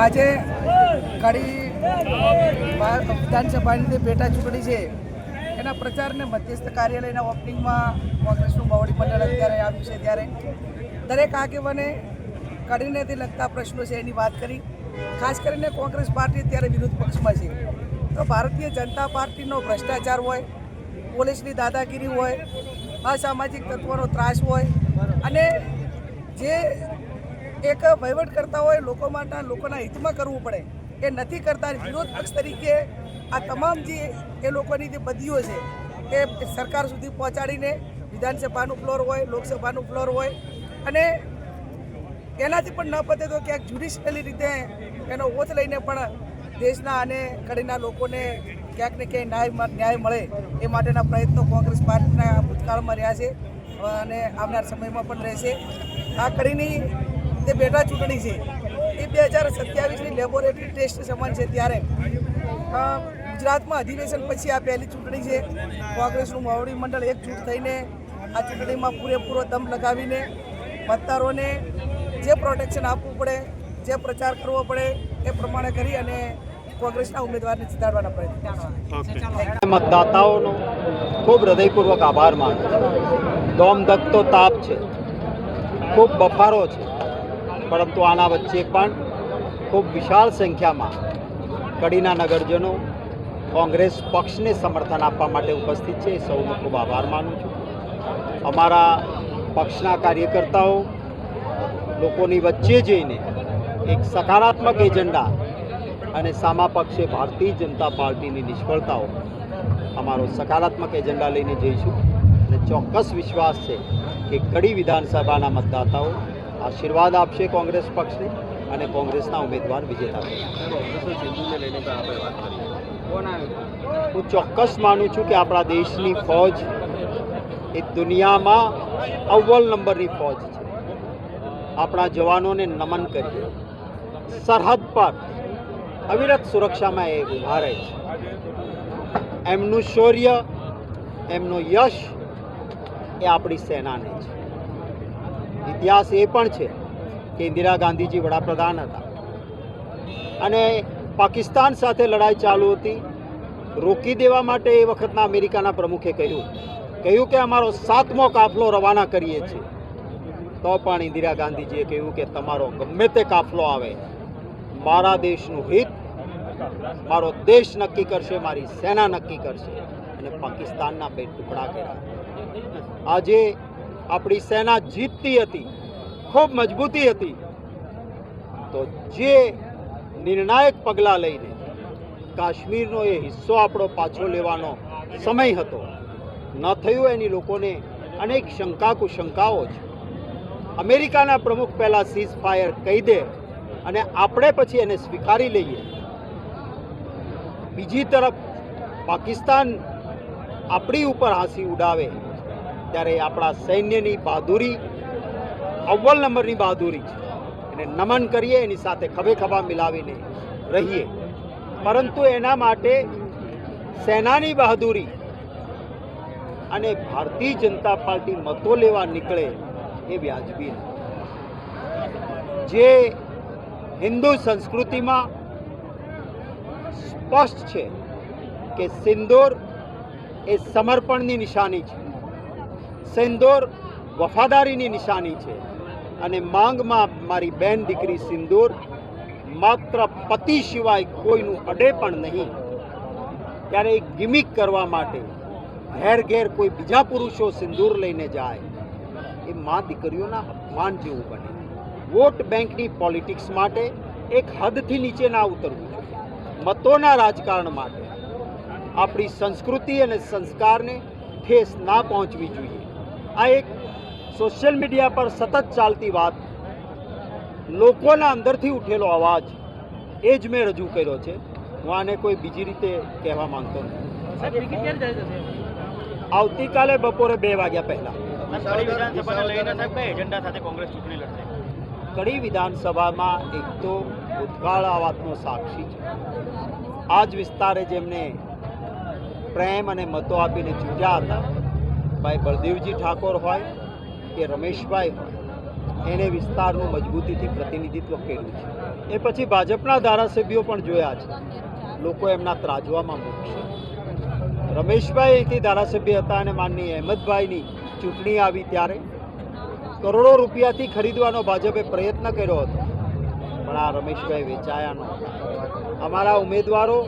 આજે કડી વિધાનસભાની જે પેટા ચૂંટણી છે, એના પ્રચારને મધ્યસ્થ કાર્યાલયના ઓપનિંગમાં કોંગ્રેસનું બાવળી મંડળ અત્યારે આવ્યું છે ત્યારે. દરેક આગેવાને કડીને લગતા પ્રશ્નો છે એની વાત કરી. ખાસ કરીને કોંગ્રેસ પાર્ટી અત્યારે વિરોધ પક્ષમાં છે. તો ભારતીય જનતા પાર્ટીનો ભ્રષ્ટાચાર હોય, પોલીસની દાદાગીરી હોય, અસામાજિક તત્વોનો ત્રાસ હોય, અને જે એક વહીવટ કરતા હોય લોકો માટે લોકોના હિતમાં કરવું પડે. એ નથી કરતા. વિરોધ પક્ષ તરીકે આ તમામ જે એ લોકોની જે બદીઓ છે, એ સરકાર સુધી પહોંચાડીને વિધાનસભાનું ફ્લોર હોય, લોકસભાનું ફ્લોર હોય, અને એનાથી પણ ન પતે તો ક્યાંક જ્યુડિશિયલી રીતે એનો ઓથ લઈને પણ દેશના અને કડીના લોકોને ક્યાંક ને ક્યાંય ન્યાય ન્યાય મળે એ માટેના પ્રયત્નો કોંગ્રેસ પાર્ટીના ભૂતકાળમાં રહ્યા છે, અને આવનાર સમયમાં પણ રહેશે. આ કડીની જે પેટા ચૂંટણી છે. એ બે હજાર સત્યાવીસની લેબોરેટરી ટેસ્ટ સમાન છે ત્યારે. ગુજરાતમાં અધિવેશન પછી આ પહેલી ચૂંટણી છે. કોંગ્રેસનું માવડી મંડળ એકજૂટ થઈને આ ચૂંટણીમાં પૂરેપૂરો દમ લગાવીને મતદારોને જે પ્રોટેક્શન આપવું પડે જે પ્રચાર કરવો પડે એ પ્રમાણે કરી અને કોંગ્રેસના ઉમેદવારને જીતાડવાના પ્રયત્ન મતદાતાઓનો ખૂબ હૃદયપૂર્વક આભાર માનું છું. દોમ તાપ છે. ખૂબ બફારો છે. પરંતુ આના વચ્ચે પણ ખૂબ વિશાળ સંખ્યામાં કડીના નગરજનો કોંગ્રેસ પક્ષને સમર્થન આપવા માટે ઉપસ્થિત છે. સૌનો ખૂબ આભાર માનું છું. અમારા પક્ષના કાર્યકર્તાઓ લોકોની વચ્ચે જઈને એક સકારાત્મક એજન્ડા અને સામા પક્ષે ભારતીય જનતા પાર્ટીની નિષ્ફળતાઓ અમારો સકારાત્મક એજન્ડા લઈને જઈશું. અને ચોક્કસ વિશ્વાસ છે કે કડી વિધાનસભાના મતદાતાઓ આશીર્વાદ આપશે કોંગ્રેસ પક્ષને અને કોંગ્રેસના ઉમેદવાર વિજેતા હું ચોક્કસ માનું છું કે આપણા દેશની ફોજ એ દુનિયામાં અવ્વલ નંબરની ફોજ છે. આપણા જવાનોને નમન કરીએ. સરહદ પર અવિરત સુરક્ષામાં એ ઊભા રહે છે. એમનું શૌર્ય, એમનો યશ એ આપણી સેનાને છે. ઇતિહાસ એ પણ છે કે ઇન્દિરા ગાંધીજી વડાપ્રધાન હતા. અને પાકિસ્તાન સાથે લડાઈ ચાલુ હતી. રોકી દેવા માટે એ વખતના અમેરિકાના પ્રમુખે કહ્યું કહ્યું કે અમારો સાતમો કાફલો રવાના કરીએ છીએ. તો પણ ઇન્દિરા ગાંધીજીએ કહ્યું કે તમારો ગમે તે કાફલો આવે, મારા દેશનું હિત મારો દેશ નક્કી કરશે, મારી સેના નક્કી કરશે. અને પાકિસ્તાનના બે ટુકડા કર્યા. આજે આપણી સેના જીતતી હતી, ખૂબ મજબૂતી હતી. તો જે નિર્ણાયક પગલાં લઈને કાશ્મીરનો એ હિસ્સો આપણો પાછો લેવાનો સમય હતો, ન થયું એની લોકોને અનેક શંકા કુશંકાઓ છે અમેરિકાના પ્રમુખ પહેલાં સીઝ ફાયર કહી દે અને આપણે પછી એને સ્વીકારી લઈએ. બીજી તરફ પાકિસ્તાન આપણી ઉપર હાંસી ઉડાવે ત્યારે આપણા સૈન્યની બહાદુરી, અવ્વલ નંબરની બહાદુરી છે. એને નમન કરીએ, એની સાથે ખભે ખભા મિલાવીને રહીએ. પરંતુ એના માટે સેનાની બહાદુરી અને ભારતીય જનતા પાર્ટી મતો લેવા નીકળે એ વ્યાજબી જે હિન્દુ સંસ્કૃતિમાં સ્પષ્ટ છે કે સિંદૂર એ સમર્પણની નિશાની છે. સિંદૂર વફાદારીની નિશાની છે. અને માંગમાં મારી બેન દીકરી સિંદૂર માત્ર પતિ સિવાય કોઈનું અડે પણ નહીં. ત્યારે એ ગિમિક કરવા માટે ઘેર ઘેર કોઈ બીજા પુરુષો સિંદૂર લઈને જાય. એ મા દીકરીઓના અપમાન જેવું બને. વોટ બેંકની પોલિટિક્સ માટે એક હદથી નીચે ના ઉતરવું મતોના રાજકારણ માટે આપણી સંસ્કૃતિ અને સંસ્કારને ઠેસ ના પહોંચવી જોઈએ. આ એક સોશિયલ મીડિયા પર સતત ચાલતી વાત લોકોના અંદરથી ઉઠેલો અવાજ એ જ મેં રજૂ કર્યો છે. હું આને કોઈ બીજી રીતે કહેવા માંગતો નથી. આવતીકાલે બપોરે બે વાગ્યા પહેલાં. કડી વિધાનસભામાં એક તો ભૂતકાળ આ વાતનો સાક્ષી છે. આ જ વિસ્તારે જેમને પ્રેમ અને મતો આપીને ચૂંટ્યા હતા ભાઈ બળદેવજી ઠાકોર હોય, કે રમેશભાઈ હોય એણે વિસ્તારનું મજબૂતીથી પ્રતિનિધિત્વ કર્યું છે. એ પછી ભાજપના ધારાસભ્યો પણ જોયા છે. લોકો એમના ત્રાજવામાં મૂકશે. રમેશભાઈ અહીંથી ધારાસભ્ય હતા અને માનની અહેમદભાઈની ચૂંટણી આવી ત્યારે કરોડો રૂપિયાથી ખરીદવાનો ભાજપે પ્રયત્ન કર્યો હતો. પણ આ રમેશભાઈ વેચાયા નહોતા અમારા ઉમેદવારો,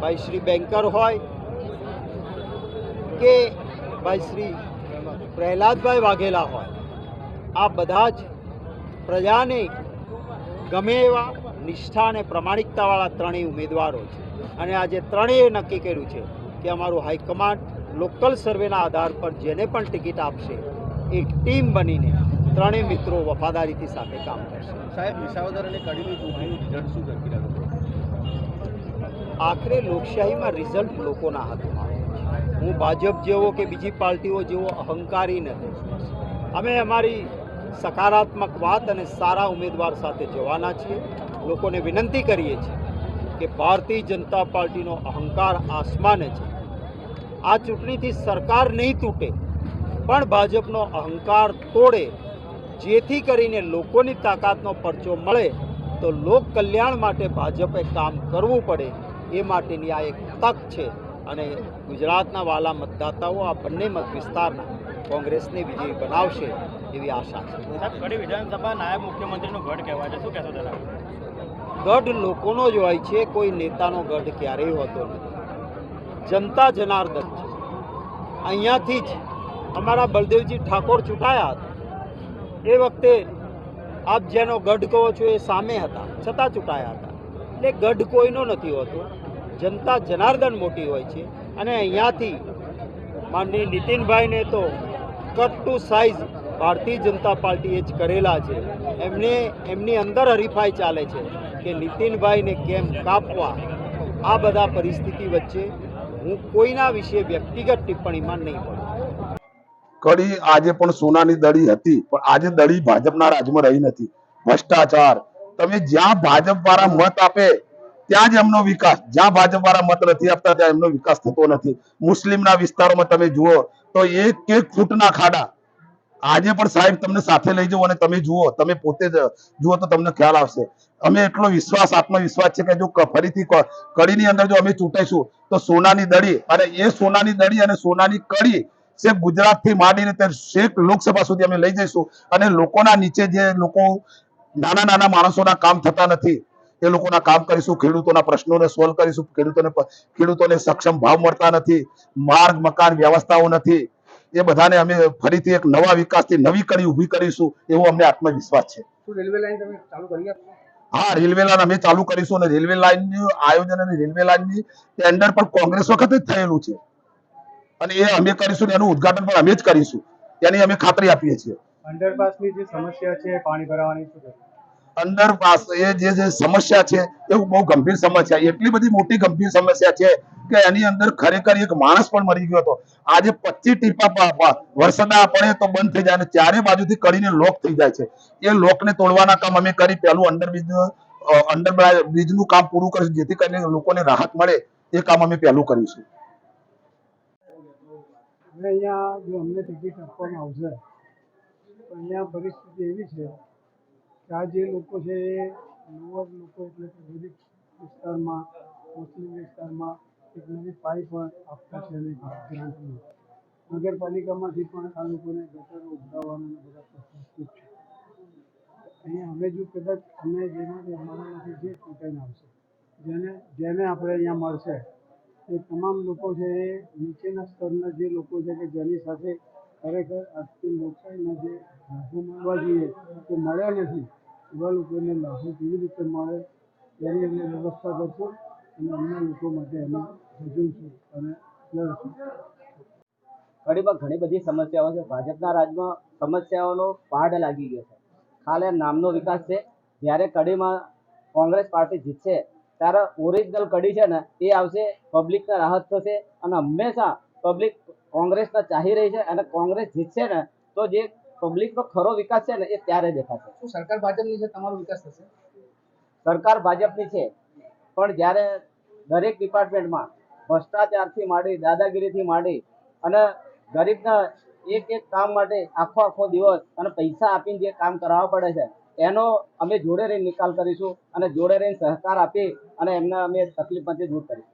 ભાઈ શ્રી બેન્કર હોય, કે ભાઈ શ્રી પ્રહલાદભાઈ વાઘેલા હોય. આ બધા જ પ્રજાને ગમે એવા નિષ્ઠા અને પ્રમાણિકતાવાળા ત્રણેય ઉમેદવારો છે. અને આજે ત્રણેય નક્કી કર્યું છે કે અમારું હાઈકમાન્ડ લોકલ સર્વેના આધાર પર જેને પણ ટિકિટ આપશે, એક ટીમ બનીને ત્રણેય મિત્રો વફાદારીથી સાથે કામ કરશે. સાહેબ અને આખરે લોકશાહીમાં રિઝલ્ટ લોકોના હાથમાં. હું ભાજપ જેવો કે બીજી પાર્ટીઓ જેવો અહંકારી નથી અમે અમારી સકારાત્મક વાત અને સારા ઉમેદવાર સાથે જવાના છીએ. લોકોને વિનંતી કરીએ છીએ કે ભારતીય જનતા પાર્ટીનો અહંકાર આસમાને છે. આ ચૂંટણીથી સરકાર નહીં તૂટે, પણ ભાજપનો અહંકાર તોડે. જેથી કરીને લોકોની તાકાતનો પરચો મળે તો લોક કલ્યાણ માટે ભાજપે કામ કરવું પડે એ માટેની આ એક તક છે. અને ગુજરાતના વાલા મતદાતાઓ આ બંને મત વિસ્તારના કોંગ્રેસને વિજય બનાવશે એવી આશા છે. કડી વિધાનસભા નાયબ મુખ્યમંત્રીનું ગઢ કહેવાય છે. શું કહેશો તેના ગઢ લોકોનો જ હોય છે કોઈ નેતાનો ગઢ ક્યારેય હોતો નથી. જનતા જનાર્દન છે. અહીંયાથી જ અમારા બળદેવજી ઠાકોર ચૂંટાયા હતા. એ વખતે આપ જેનો ગઢ કહો છો એ સામે હતા છતાં ચૂંટાયા હતા. એટલે ગઢ કોઈનો નથી હોતો. જનતા જનાર્દન મોટી હોય છે. અને અહીંયાથી માનની નીતિનભાઈને તો cut to size Bharatiya Janata પાર્ટીએ જ કરેલા છે. એમને, એમની અંદર હરીફાઈ ચાલે છે કે નીતિનભાઈને કેમ કાપવા આ બધા પરિસ્થિતિ વચ્ચે હું કોઈના વિશે વ્યક્તિગત ટિપ્પણીમાં નહીં પડું કડી આજે પણ સોનાની દડી હતી, પણ આજે દડી ભાજપના રાજમાં રહી નથી. ભ્રષ્ટાચાર. તમે જ્યાં ભાજપ વાળા મત આપે ત્યાં જ એમનો વિકાસ. જ્યાં ભાજપ વાળા મત નથી આપતા, ત્યાં એમનો વિકાસ થતો નથી. મુસ્લિમના વિસ્તારોમાં તમે જુઓ તો એક એક ફૂટના ખાડા. આજે પણ સાહેબ તમને સાથે લઈ જવું અને તમે જુઓ, તમે પોતે જુઓ તો તમને ખ્યાલ આવશે. અમે એટલો વિશ્વાસ, આત્મવિશ્વાસ છે કે જો ફરીથી કડીની અંદર જો અમે ચૂંટાઈશું, તો સોનાની દડી અને એ સોનાની દડી અને સોનાની કડી છેક ગુજરાતથી માંડીને તે શેખ લોકસભા સુધી અમે લઈ જઈશું. અને લોકોના નીચે જે લોકો નાના નાના માણસોના કામ થતા નથી એ લોકોના કામ કરીશું ખેડૂતોના પ્રશ્નોને સોલ્વ કરીશું ખેડૂતોને ખેડૂતોને સક્ષમ ભાવ મળતા નથી માર્ગ મકાન વ્યવસ્થાઓ નથી. એ બધાને અમે ફરીથી એક નવા વિકાસથી નવી કરી ઊભી કરીશું એવો અમને આત્મવિશ્વાસ છે. રેલવે લાઈન તમે ચાલુ કરી હા રેલવે લાઈન અમે ચાલુ કરીશું અને રેલવે લાઈનનું આયોજન અને રેલવે લાઈનની ટેન્ડર પણ કોંગ્રેસ વખતે જ થયેલું છે. અને એ અમે કરીશું એનું ઉદઘાટન પણ અમે જ કરીશું. એની અમે ખાતરી આપીએ છીએ. અંડરપાસની જે સમસ્યા છે પાણી ભરાવાની શું કહેશો? પાસે જે જે સમસ્યા છે એ બહુ ગંભીર સમસ્યા એટલી બધી મોટી ગંભીર સમસ્યા છે કે એની અંદર ખરેખર એક માણસ પણ મરી ગયો હતો. આજે પચીસ ટીપા પ- પડે તો બંધ થઈ જાય ચારે બાજુથી કરીને લોક થઈ જાય છે. એ લોકને તોડવાના કામ અમે કરી પહેલું અંડરબ્રિજ અંડર બ્રિજનું કામ પૂરું કરીશું, જેથી કરીને લોકોને રાહત મળે, એ કામ અમે પહેલું કરીશું. અહીંયા જો અમને ટિકિટ આપવામાં આવશે અહીંયા પરિસ્થિતિ એવી છે આ જે લોકો છે એ લોઅર લોકો એટલે કે ગરીબ વિસ્તારમાં, મુસ્લિમ વિસ્તારમાં એક નવી પાઇપ આપતા છે અને ગ્રાન્ટની નગરપાલિકામાંથી પણ આ લોકોને ગટરો ઉભરાવવાના બધા પ્રશ્નો છે. અહીંયા અમે જો કદાચ અમે જેમાંથી અમારામાંથી જે ચૂંટાઈને આવશે, જેને જેને આપણે અહીંયા મળશે, એ તમામ લોકો છે એ નીચેના સ્તરના જે લોકો છે કે જેની સાથે ખરેખર આજથી લોકશાહીના જે મળવા જોઈએ તે મળ્યા નથી એવા લોકોને લાભો કેવી રીતે મળે તેની અમે વ્યવસ્થા કરશું અને અન્ય લોકો માટે અમે ભજવીશું અને લડશું. કડીમાં ઘણી બધી સમસ્યાઓ છે. ભાજપના રાજમાં સમસ્યાઓનો પાડ લાગી ગયો છે. ખાલી નામનો વિકાસ છે. જ્યારે કડીમાં કોંગ્રેસ પાર્ટી જીતશે, ત્યારે ઓરિજિનલ કડી છે ને, એ આવશે, પબ્લિકને રાહત થશે અને હંમેશા પબ્લિક કોંગ્રેસને ચાહી રહી છે અને કોંગ્રેસ જીતશે ને, તો જે પબ્લિકનો ખરો વિકાસ છે ને એ ત્યારે દેખાશે. શું સરકાર ભાજપની છે? તમારો વિકાસ થશે? સરકાર ભાજપની છે પણ જ્યારે દરેક ડિપાર્ટમેન્ટમાં ભ્રષ્ટાચારથી માંડી દાદાગીરીથી માંડી અને ગરીબના એક એક કામ માટે આખો આખો દિવસ અને પૈસા આપીને જે કામ કરાવવા પડે છે એનો અમે જોડે રહીને નિકાલ કરીશું અને જોડે રહીને સહકાર આપી અને એમને અમે તકલીફમાંથી દૂર કરીશું.